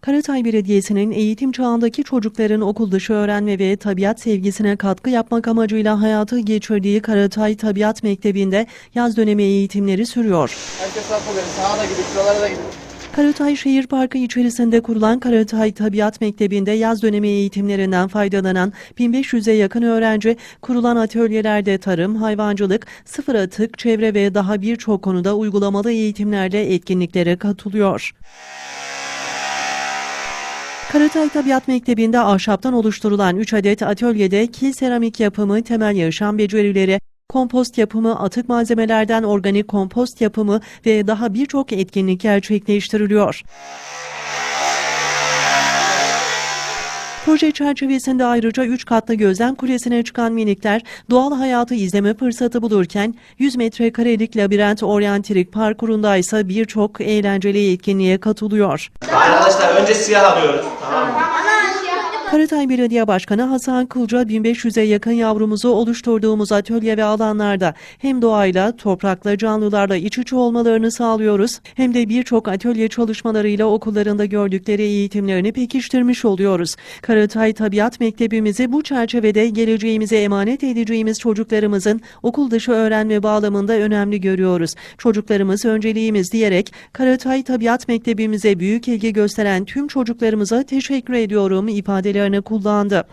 Karatay Belediyesi'nin eğitim çağındaki çocukların okul dışı öğrenme ve tabiat sevgisine katkı yapmak amacıyla hayatı geçirdiği Karatay Tabiat Mektebi'nde yaz dönemi eğitimleri sürüyor. Herkes verin. Sağa da gidin, şuralara da gidin. Karatay Şehir Parkı içerisinde kurulan Karatay Tabiat Mektebi'nde yaz dönemi eğitimlerinden faydalanan 1500'e yakın öğrenci kurulan atölyelerde tarım, hayvancılık, sıfır atık, çevre ve daha birçok konuda uygulamalı eğitimlerle etkinliklere katılıyor. Karatay Tabiat Mektebi'nde ahşaptan oluşturulan 3 adet atölyede kil seramik yapımı, temel yaşam becerileri, kompost yapımı, atık malzemelerden organik kompost yapımı ve daha birçok etkinlik gerçekleştiriliyor. Proje çerçevesinde ayrıca 3 katlı gözlem kulesine çıkan minikler doğal hayatı izleme fırsatı bulurken 100 metrekarelik labirent oryantrik parkurunda ise birçok eğlenceli etkinliğe katılıyor. Arkadaşlar önce siyah alıyoruz. Tamam mı? Karatay Belediye Başkanı Hasan Kılca 1500'e yakın yavrumuzu oluşturduğumuz atölye ve alanlarda hem doğayla, toprakla, canlılarla iç içe olmalarını sağlıyoruz hem de birçok atölye çalışmalarıyla okullarında gördükleri eğitimlerini pekiştirmiş oluyoruz. Karatay Tabiat Mektebimizi bu çerçevede geleceğimize emanet edeceğimiz çocuklarımızın okul dışı öğrenme bağlamında önemli görüyoruz. Çocuklarımız önceliğimiz diyerek Karatay Tabiat Mektebimize büyük ilgi gösteren tüm çocuklarımıza teşekkür ediyorum ifadelerini kullandı.